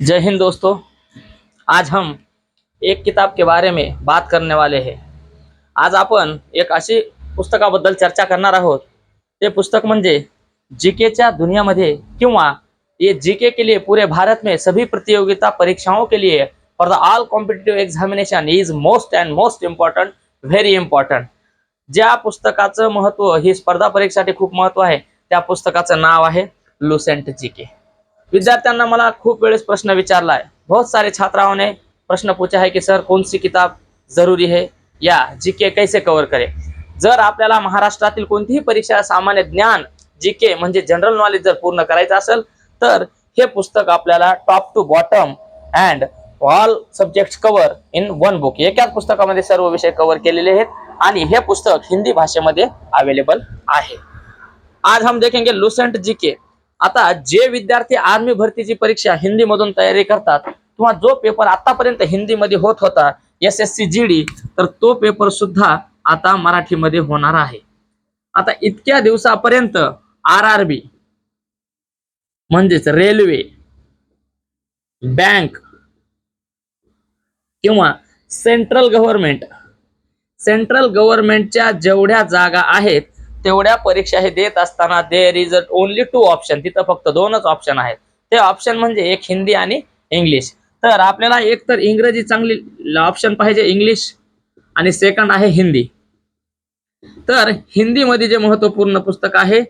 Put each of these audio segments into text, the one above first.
जय हिंद दोस्तों। आज हम एक किताब के बारे में बात करने वाले हैं। आज आपण एक अशी पुस्तकाबद्दल चर्चा करणार आहोत। ते पुस्तक म्हणजे जीकेच्या दुनियामध्ये किंवा ये जीके के लिए पूरे भारत में सभी प्रतियोगिता परीक्षाओं के लिए for the all competitive examination is most and most important very important ज्या पुस्तकाचं महत्त्व ही स्पर्धा परीक्षेसाठी खूप महत्त्व आहे त्या पुस्तकाचं नाव आहे लुसेंट जीके विद्यार्थ्यांना मला खूप वेळेस प्रश्न विचारला है बहुत सारे छात्राओं ने प्रश्न पूछा है की सर कौन सी किताब जरूरी है या जीके कैसे कव्हर करे? जर आपल्याला महाराष्ट्रातील कोणतीही परीक्षा सामान्य ज्ञान जीके म्हणजे जनरल नॉलेज जर पूर्ण करायचं असेल तर हे पुस्तक आपल्याला top to bottom and all subject cover in one book एकाच पुस्तकामध्ये सर्व विषय कव्हर केलेले आहेत आणि हे पुस्तक हिंदी भाषेमध्ये अवेलेबल आहे. आज हम देखेंगे लुसेंट जीके आता जे विद्यार्थी आर्मी भरतीची परीक्षा हिंदीमधून तयारी करतात किंवा जो पेपर आतापर्यंत हिंदीमध्ये होत होता S S C G D तर तो पेपर सुद्धा आता मराठीमध्ये होणार आहे. आता इतक्या दिवसापर्यंत आर आर बी म्हणजेच रेल्वे बँक किंवा सेंट्रल गव्हर्नमेंट सेंट्रल गव्हर्नमेंटच्या जेवढ्या जागा आहेत तेवढ्या परीक्षा हे देत असताना there is only two option तिथं फक्त दोनच ऑप्शन आहेत. ते ऑप्शन म्हणजे एक हिंदी आणि इंग्लिश तर आपल्याला एक तर इंग्रजी चांगली ऑप्शन पाहिजे इंग्लिश आणि सेकंड आहे हिंदी. तर हिंदीमध्ये जे महत्त्वपूर्ण पुस्तक आहे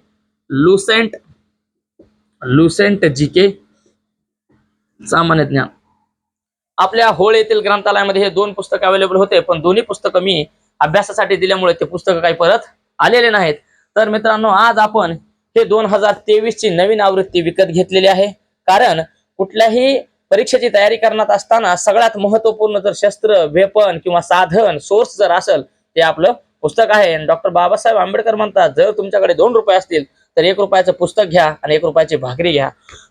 लुसेंट लुसेंट जीके सामान्य ज्ञान. आपल्या होळ येथील ग्रंथालयामध्ये हे दोन पुस्तक अवेलेबल होते पण दोन्ही पुस्तकं मी अभ्यासासाठी दिल्यामुळे ते पुस्तकं काही परत आलेले नाहीत. तर मित्रांनो आज आपण हे दोन हजार तेवीस ची नवीन आवृत्ती विकत घेतलेली आहे. कारण कुठल्याही परीक्षेची तयारी करण्यात असताना सगळ्यात महत्त्वपूर्ण जर शस्त्र वेपन किंवा साधन सोर्स जर असेल ते आपलं पुस्तक आहे. डॉक्टर बाबासाहेब आंबेडकर म्हणतात जर तुमच्याकडे दोन रुपये असतील तर एक रुपयाचं पुस्तक घ्या आणि एक रुपयाची भाकरी घ्या.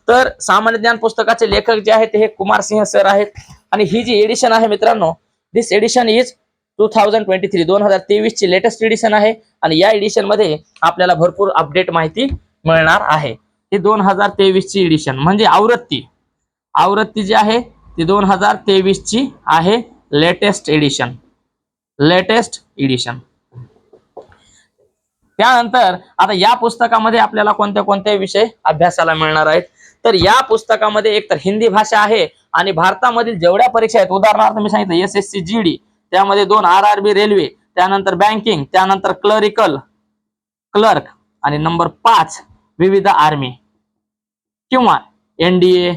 तर सामान्य ज्ञान पुस्तकाचे लेखक जे आहेत ते हे कुमार सिंह सर आहेत. आणि ही जी एडिशन आहे मित्रांनो this edition is two thousand twenty three दोन हजार तेवीस ची लेटेस्ट एडिशन आहे आणि या एडिशनमध्ये आपल्याला भरपूर अपडेट माहिती मिळणार आहे. ही दोन हजार तेवीस ची एडिशन म्हणजे आवृत्ती. आवृत्ती जी आहे ती दोन हजार तेवीस ची आहे लेटेस्ट एडिशन लेटेस्ट एडिशन त्यानंतर आता या पुस्तकामध्ये आपल्याला कोणत्या कोणत्या विषय अभ्यासाला मिळणार आहेत? तर या पुस्तकामध्ये एक तर हिंदी भाषा आहे आणि भारतामधील जेवढ्या परीक्षा आहेत उदाहरणार्थ मी सांगितलं S S C G D त्यामध्ये दोन आर आर बी रेल्वे त्यानंतर बँकिंग त्यानंतर क्लरिकल क्लर्क आणि नंबर पाच विविध आर्मी. किंवा एनडीए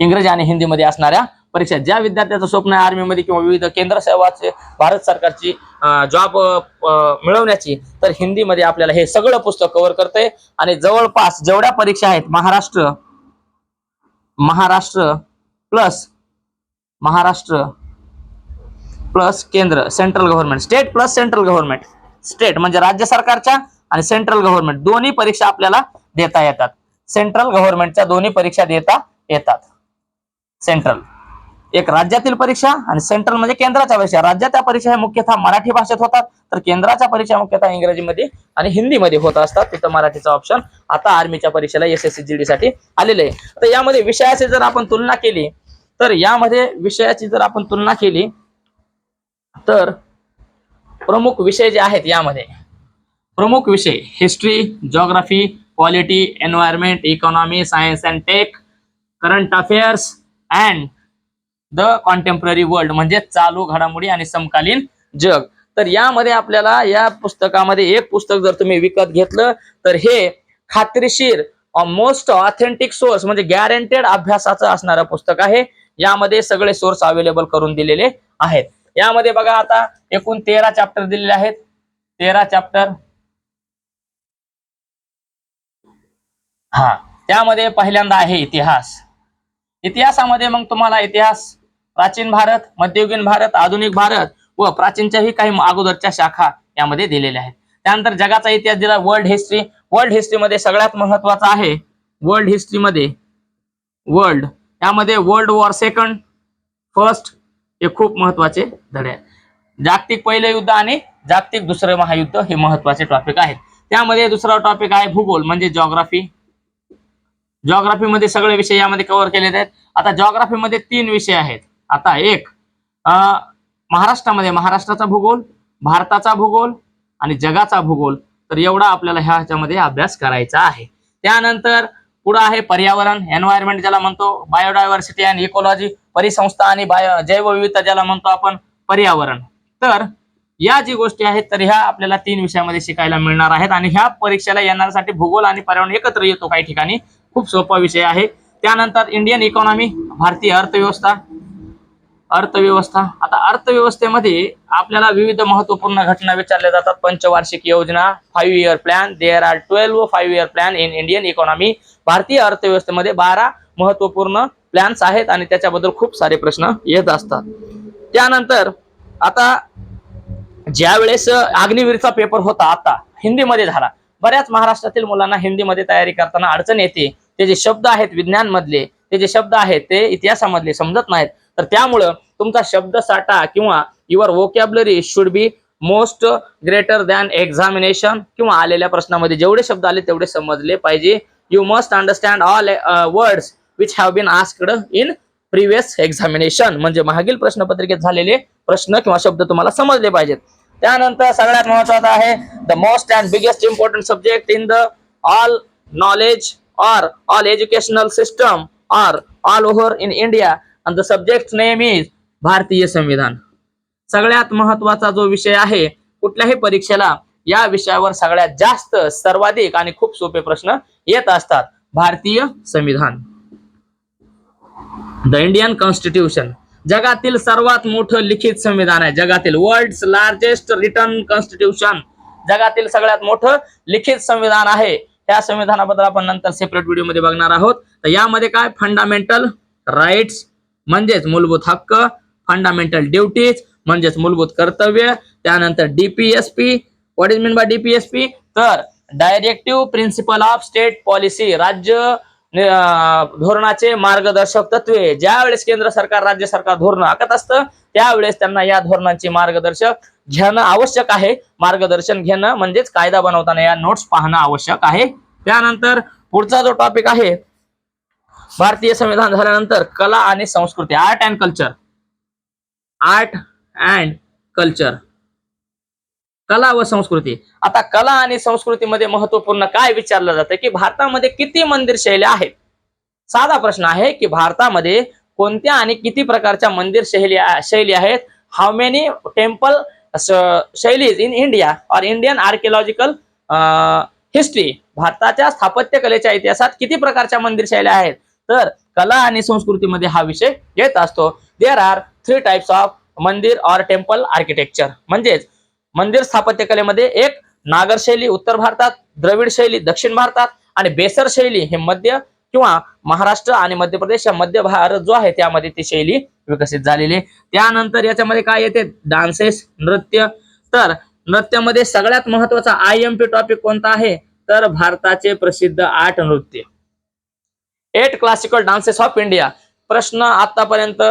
इंग्रजी आणि हिंदीमध्ये असणाऱ्या परीक्षा. ज्या विद्यार्थ्याचं स्वप्न आहे आर्मीमध्ये किंवा विविध केंद्र सेवाचे भारत सरकारची जॉब मिळवण्याची तर हिंदीमध्ये आपल्याला हे सगळं पुस्तक कव्हर करते आणि जवळपास जेवढ्या परीक्षा आहेत महाराष्ट्र महाराष्ट्र प्लस महाराष्ट्र प्लस केंद्र central government state plus central government state म्हणजे राज्य सरकारच्या आणि सेंट्रल गव्हर्नमेंट दोन्ही परीक्षा आपल्याला देता येतात. सेंट्रल गव्हर्नमेंटच्या दोन्ही परीक्षा देता येतात. सेंट्रल एक राज्यातील परीक्षा आणि सेंट्रल म्हणजे केंद्राच्या परीक्षा. राज्याच्या परीक्षा हे मुख्यतः मराठी भाषेत होतात. तर केंद्राच्या परीक्षा मुख्यतः इंग्रजीमध्ये आणि हिंदीमध्ये होत असतात. तिथं मराठीचा ऑप्शन आता आर्मीच्या परीक्षेला S S C G D साठी आलेले आहे. तर यामध्ये विषयाची जर आपण तुलना केली तर यामध्ये विषयाची जर आपण तुलना केली तर प्रमुख विषय जे आहेत यामध्ये प्रमुख विषय history geography polity environment economy science and tech current affairs and the contemporary world म्हणजे चालू घडामोडी आणि समकालीन जग. तर यामध्ये आपल्याला या पुस्तकामध्ये एक पुस्तक जर तुम्ही विकत घेतलं तर हे खात्रीशीर मोस्ट ऑथेंटिक सोर्स म्हणजे गॅरंटेड अभ्यासाचं असणारं पुस्तक आहे. यामध्ये सगळे सोर्स अवेलेबल करून दिलेले आहेत. यामध्ये बघा आता एकूण तेरा चॅप्टर दिलेले आहेत. तेरा चॅप्टर हा त्यामध्ये पहिल्यांदा आहे इतिहास. इतिहासामध्ये मग तुम्हाला इतिहास प्राचीन भारत मध्ययुगीन भारत आधुनिक भारत व प्राचीनच्याही काही अगोदरच्या शाखा यामध्ये दिलेल्या आहेत. त्यानंतर जगाचा इतिहास दिला वर्ल्ड हिस्ट्री वर्ल्ड हिस्ट्रीमध्ये सगळ्यात महत्त्वाचा आहे वर्ल्ड हिस्ट्रीमध्ये वर्ल्ड यामध्ये वर्ल्ड वॉर सेकंड फर्स्ट हे खूप महत्त्वाचे धडे आहेत. जागतिक पहिलं युद्ध आणि जागतिक दुसरं महायुद्ध हे महत्त्वाचे टॉपिक आहेत. त्यामध्ये दुसरा टॉपिक आहे भूगोल म्हणजे जॉग्राफी जॉग्राफीमध्ये सगळे विषय यामध्ये कव्हर केले आहेत. आता जॉग्राफीमध्ये तीन विषय आहेत. आता एक महाराष्ट्रामध्ये महाराष्ट्राचा भूगोल भारताचा भूगोल आणि जगाचा भूगोल. तर एवढा आपल्याला ह्या ह्याच्यामध्ये अभ्यास करायचा आहे. त्यानंतर पुढं आहे पर्यावरण एन्व्हायरमेंट ज्याला म्हणतो बायोडायव्हर्सिटी अँड इकोलॉजी परिसंस्था आणि बायो जैवविविधता ज्याला म्हणतो आपण पर्यावरण. तर या जी गोष्टी आहेत तर ह्या आपल्याला तीन विषयामध्ये शिकायला मिळणार आहेत आणि ह्या परीक्षेला येण्यासाठी भूगोल आणि पर्यावरण एकत्र येतो काही ठिकाणी. खूप सोपा विषय आहे. त्यानंतर इंडियन इकॉनॉमी भारतीय अर्थव्यवस्था अर्थव्यवस्था. आता अर्थव्यवस्थेमध्ये आपल्याला विविध महत्त्वपूर्ण घटना विचारल्या जातात. पंचवार्षिक योजना five year plan there are twelve five year plan in Indian economy भारतीय अर्थव्यवस्थेमध्ये बारा महत्त्वपूर्ण प्लॅन्स आहेत आणि त्याच्याबद्दल खूप सारे प्रश्न येत असतात. त्यानंतर आता ज्यावेळेस अग्निवीरचा पेपर होता आता हिंदीमध्ये झाला. बऱ्याच महाराष्ट्रातील मुलांना हिंदीमध्ये तयारी करताना अडचण येते. ते जे शब्द आहेत विज्ञान मधले ते जे शब्द आहेत ते इतिहासामधले समजत नाहीत. तर त्यामुळं तुमचा शब्द साठा किंवा your vocabulary should be most greater than examination किंवा आलेल्या प्रश्नामध्ये जेवढे शब्द आले तेवढे समजले पाहिजे. You must understand all words which have been asked in previous examination म्हणजे मागील प्रश्नपत्रिकेत झालेले प्रश्न किंवा शब्द तुम्हाला समजले पाहिजेत. त्यानंतर सगळ्यात महत्वाचं आहे the most and biggest important subject in the all knowledge or all educational system are all over in India and the subject name is भारतीय संविधान सगळ्यात महत्त्वाचा जो विषय आहे कुठल्याही परीक्षेला या विषयावर सगळ्यात जास्त सर्वाधिक आणि खूप सोपे प्रश्न येत असतात. भारतीय संविधान. द इंडियन कॉन्स्टिट्यूशन जगातील सर्वात मोठं लिखित संविधान आहे. जगातील वर्ल्ड लार्जेस्ट रिटर्न कॉन्स्टिट्यूशन जगातील सगळ्यात मोठं लिखित संविधान आहे. त्या संविधानाबद्दल आपण नंतर सेपरेट व्हिडिओमध्ये बघणार आहोत. तर यामध्ये काय? फंडामेंटल राईट्स म्हणजेच मूलभूत हक्क फंडामेंटल ड्युटीज म्हणजेच मूलभूत कर्तव्य त्यानंतर DPSP what is mean by DPSP तर directive principle of state policy राज्य धोरणाचे मार्गदर्शक तत्वे. ज्या वेळेस केंद्र सरकार राज्य सरकार धोरण आखत असतं त्यावेळेस त्यांना या धोरणांची मार्गदर्शक घेणं आवश्यक आहे. मार्गदर्शन घेणं म्हणजेच कायदा बनवताना या नोट्स पाहणं आवश्यक आहे. त्यानंतर पुढचा जो टॉपिक आहे भारतीय संविधान झाल्यानंतर कला आणि संस्कृती art and culture art and culture कला व संस्कृती. आता कला आणि संस्कृतीमध्ये महत्त्वपूर्ण काय विचारलं जातं की भारतामध्ये किती मंदिर शैली आहेत? साधा प्रश्न आहे की भारतामध्ये कोणत्या आणि किती प्रकारच्या मंदिर शैली शैली आहेत? हाऊ मेनी टेम्पल शैलीज इन इंडिया और इंडियन आर्किओलॉजिकल हिस्ट्री भारताच्या स्थापत्य कलेच्या इतिहासात किती प्रकारच्या मंदिर शैल्या आहेत? तर कला आणि संस्कृतीमध्ये हा विषय येत असतो. There are three types of mandir or temple architecture म्हणजेच मंदिर स्थापत्यकलेमध्ये एक नागर शैली उत्तर भारतात द्रविड शैली दक्षिण भारतात आणि बेसर शैली हे मध्य किंवा महाराष्ट्र आणि मध्य प्रदेश या मध्य भारत जो आहे त्यामध्ये ती शैली विकसित झालेली आहे. त्यानंतर याच्यामध्ये काय येते? डान्सेस नृत्य. तर नृत्यामध्ये सगळ्यात महत्त्वाचा आय एम पी टॉपिक कोणता आहे? तर भारताचे प्रसिद्ध आठ नृत्य. Eight classical dances of India. प्रश्न आतापर्यंत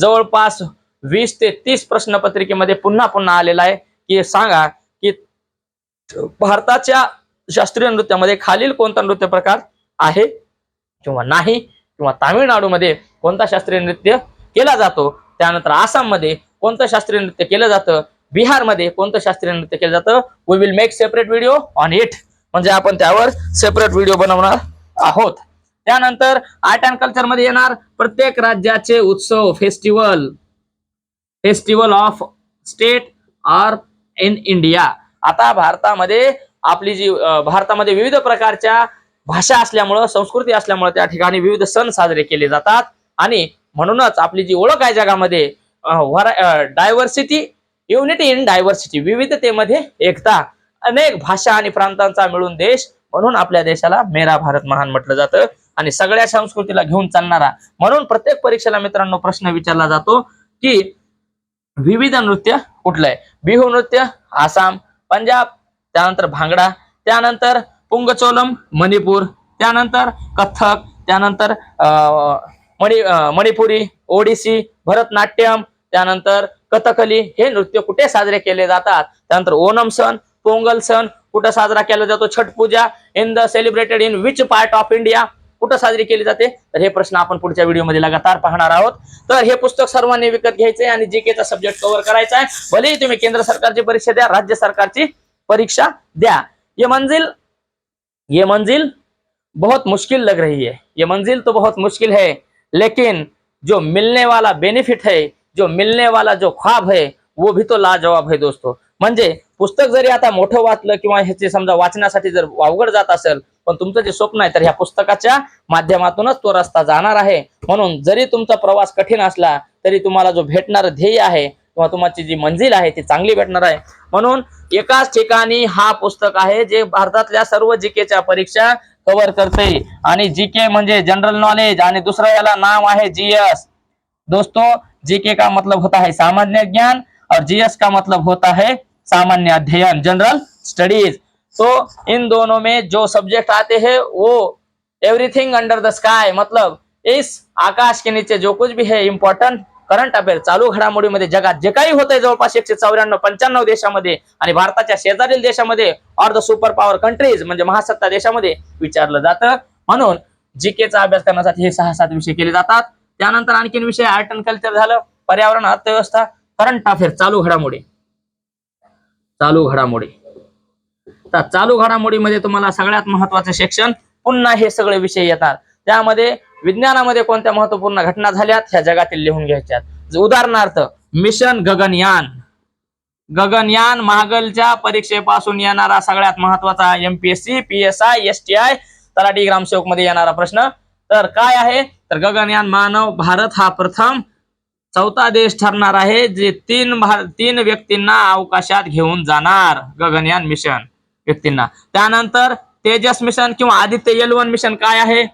जवळपास वीस ते तीस प्रश्नपत्रिकेमध्ये पुन्हा पुन्हा आलेला आहे. की सांगा की भारताच्या शास्त्रीय नृत्यामध्ये खालील कोणता नृत्य प्रकार आहे? किंवा नाही? किंवा तामिळनाडूमध्ये कोणता शास्त्रीय नृत्य केला जातो? त्यानंतर आसाममध्ये कोणतं शास्त्रीय नृत्य केलं जातं? बिहारमध्ये कोणतं शास्त्रीय नृत्य केलं जातं? We will make separate video on it म्हणजे आपण त्यावर सेपरेट व्हिडिओ बनवणार आहोत. त्यानंतर आर्ट अँड कल्चरमध्ये येणार प्रत्येक राज्याचे उत्सव festival festival of state are in India आता भारतामध्ये आपली जी भारतामध्ये विविध प्रकारच्या भाषा असल्यामुळं संस्कृती असल्यामुळं त्या ठिकाणी विविध सण साजरे केले जातात. आणि म्हणूनच आपली जी ओळख आहे जगामध्ये डायव्हर्सिटी युनिटी इन डायव्हर्सिटी विविधतेमध्ये एकता. अनेक भाषा आणि प्रांतांचा मिळून देश म्हणून आपल्या देशाला मेरा भारत महान म्हटलं जातं. आणि सगळ्या संस्कृतीला घेऊन चालणारा. म्हणून प्रत्येक परीक्षेला मित्रांनो प्रश्न विचारला जातो की विविध नृत्य कुठलं आहे? बिहू नृत्य आसाम पंजाब त्यानंतर भांगडा त्यानंतर पुंगचोलम मणिपूर त्यानंतर कथक त्यानंतर मणि मणिपुरी ओडिसी भरतनाट्यम त्यानंतर कथकली हे नृत्य कुठे साजरे केले जातात? त्यानंतर ओणम सण पोंगल सण कुठं साजरा केला जातो? Chhath Puja in the celebrated in which part of India? कुठं साजरी केली जाते? तर हे प्रश्न आपण पुढच्या व्हिडिओमध्ये लगातार पाहणार आहोत. तर हे पुस्तक सर्वांनी विकत घ्यायचंय आणि जीकेचा सब्जेक्ट कव्हर करायचा आहे. भलेही तुम्ही केंद्र सरकारची परीक्षा द्या राज्य सरकारची परीक्षा द्या. ये मंजिल ये मंजिल बहुत मुश्किल लग रही है. ये मंजिल तो बहुत मुश्किल है लेकिन जो मिलने वाला बेनिफिट है जो मिलने वाला जो ख्वाब है वो भी तो लाजवाब है दोस्तों. म्हणजे पुस्तक जरी आता मोठं वाचलं किंवा ह्याचे समजा वाचण्यासाठी जर अवघड जात असेल पण तुमचं जे स्वप्न आहे तर ह्या पुस्तकाच्या माध्यमातूनच तो रस्ता जाणार आहे. म्हणून जरी तुमचा प्रवास कठीण असला तरी तुम्हाला जो भेटणार ध्येय आहे किंवा तुमची जी मंजिल आहे ती चांगली भेटणार आहे. म्हणून एकाच ठिकाणी हा पुस्तक आहे जे भारतातल्या सर्व जीकेच्या परीक्षा कव्हर करते आणि जीके म्हणजे जनरल नॉलेज आणि दुसरं याला नाव आहे जीएस दोस्तों जीके का मतलब होता है सामान्य ज्ञान और जीएस का मतलब होता है सामान्य अध्ययन जनरल स्टडीज तो इन दोनों में जो सब्जेक्ट आते हैं वो एवरीथिंग अंडर द स्काय मतलब इस आकाश के नीचे जो कुछ भी है इम्पॉर्टंट करंट अफेअर चालू घडामोडीमध्ये जगात जे काही होतंय जवळपास एकशे चौऱ्याण्णव पंच्याण्णव देशामध्ये आणि भारताच्या शेजारील देशामध्ये or the super power countries म्हणजे महासत्ता देशामध्ये विचारलं जातं. म्हणून जीकेचा अभ्यास करण्यासाठी हे सहा सात विषय केले जातात. त्यानंतर आणखीन विषय आर्ट अँड कल्चर झालं. पर्यावरण अर्थव्यवस्था करंट अफेअर चालू घडामोडी. चालू घडामोडी. तर चालू घडामोडीमध्ये तुम्हाला सगळ्यात महत्वाचं सेक्शन पुन्हा हे सगळे विषय येतात. त्यामध्ये विज्ञानामध्ये कोणत्या महत्त्वपूर्ण घटना झाल्यात ह्या जगातील लिहून घ्यायच्यात. उदाहरणार्थ मिशन गगनयान. गगनयान महागलच्या परीक्षेपासून येणारा सगळ्यात महत्त्वाचा MPSC PSI S T I तलाठी ग्रामसेवकमध्ये येणारा प्रश्न. तर काय आहे? तर गगनयान मानव भारत हा प्रथम चौथा देश ठरणार आहे जे तीन भार तीन व्यक्तींना अवकाशात घेऊन जाणार गगनयान मिशन व्यक्तींना. त्यानंतर तेजस मिशन किंवा आदित्य यलवन वन मिशन काय आहे?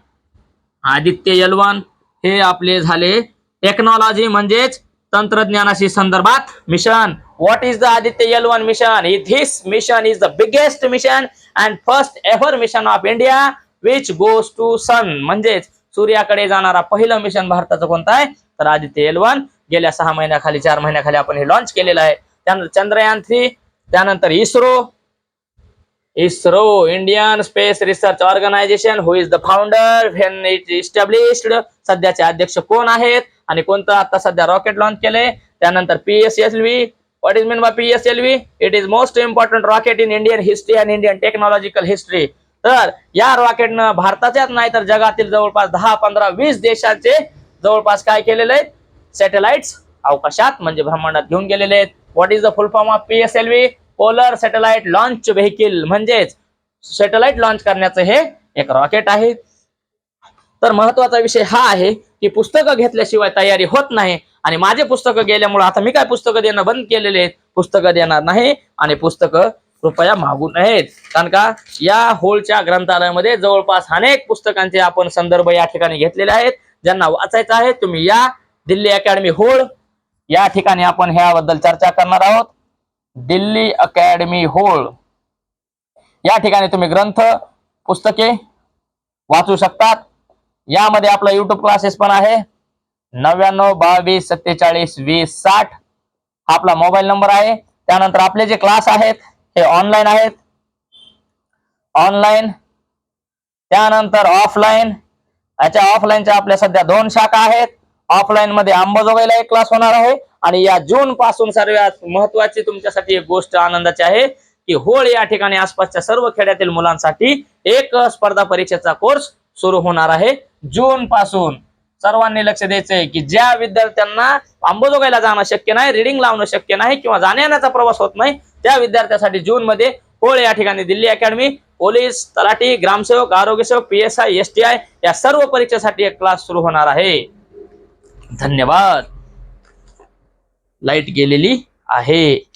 आदित्य यलवन वन हे आपले झाले टेक्नॉलॉजी म्हणजेच तंत्रज्ञानाशी संदर्भात mission. What is the Aditya L one one mission this mission is the biggest mission and first ever mission of India which goes to sun म्हणजेच सूर्याकडे जाणारा पहिलं मिशन भारताचं कोणतं आहे? तर आदित्य एल वन गेल्या सहा महिन्याखाली चार महिन्याखाली आपण हे लॉन्च केलेलं आहे. त्यानंतर चंद्रयान थ्री त्यानंतर ISRO. ISRO Indian space research organisation who is the founder when it established सध्याचे अध्यक्ष कोण आहेत आणि कोणतं आता सध्या रॉकेट लॉन्च केलंय? त्यानंतर PSLV what is mean by PSLV it is most important rocket in Indian history and Indian technological history तर या रॉकेटनं भारताच्याच नाही तर जगातील जवळपास दहा पंधरा वीस देशांचे जवळपास काय केलेले आहेत? सॅटेलाइट्स अवकाशात म्हणजे ब्रह्मांडात घेऊन गेलेले आहेत. What is the full form of PSLV polar satellite launch vehicle म्हणजेच सॅटेलाइट लॉन्च करण्याचं हे एक रॉकेट आहे. तर महत्त्वाचा विषय हा आहे की पुस्तकं घेतल्याशिवाय तयारी होत नाही आणि माझे पुस्तकं गेल्यामुळे आता मी काय पुस्तकं देणं बंद केलेले आहेत? पुस्तकं देणार नाही आणि पुस्तकं कृपया मागू नयेत. कारण का या होलच्या ग्रंथालयामध्ये जवळपास अनेक पुस्तकांचे आपण संदर्भ या ठिकाणी घेतलेले आहेत. ज्यांना वाचायचं आहे तुम्ही या. दिल्ली अकॅडमी होळ या ठिकाणी आपण ह्याबद्दल चर्चा करणार आहोत. दिल्ली अकॅडमी होळ या ठिकाणी तुम्ही ग्रंथ पुस्तके वाचू शकतात. यामध्ये आपला युट्यूब क्लासेस पण आहे. नव्याण्णव बावीस सत्तेचाळीस वीस साठ आपला मोबाईल नंबर आहे. त्यानंतर आपले जे क्लास आहेत हे ऑनलाईन आहेत. ऑनलाईन त्यानंतर ऑफलाईन याच्या ऑफलाईनच्या आपल्या सध्या दोन शाखा आहेत. ऑफलाईन मध्ये अंबाजोगाईला एक क्लास होणार आहे. आणि या जून पासून सर्वात महत्वाची तुमच्यासाठी एक गोष्ट आनंदाची आहे की होळ या ठिकाणी आसपासच्या सर्व खेड्यातील मुलांसाठी एक स्पर्धा परीक्षेचा कोर्स सुरू होणार आहे. जून पासून सर्वांनी लक्ष द्यायचंय की ज्या विद्यार्थ्यांना अंबाजोगाईला जाणं शक्य नाही रिडिंग लावणं शक्य नाही किंवा जाण्या येण्याचा प्रवास होत नाही त्या विद्यार्थ्यासाठी जून मध्ये होळ या ठिकाणी दिल्ली अकॅडमी पोलीस तलाठी ग्रामसेवक आरोग्यसेवक P S I S T I या सर्व परीक्षेसाठी एक क्लास सुरू होणार आहे. धन्यवाद. लाइट गेलेली आहे.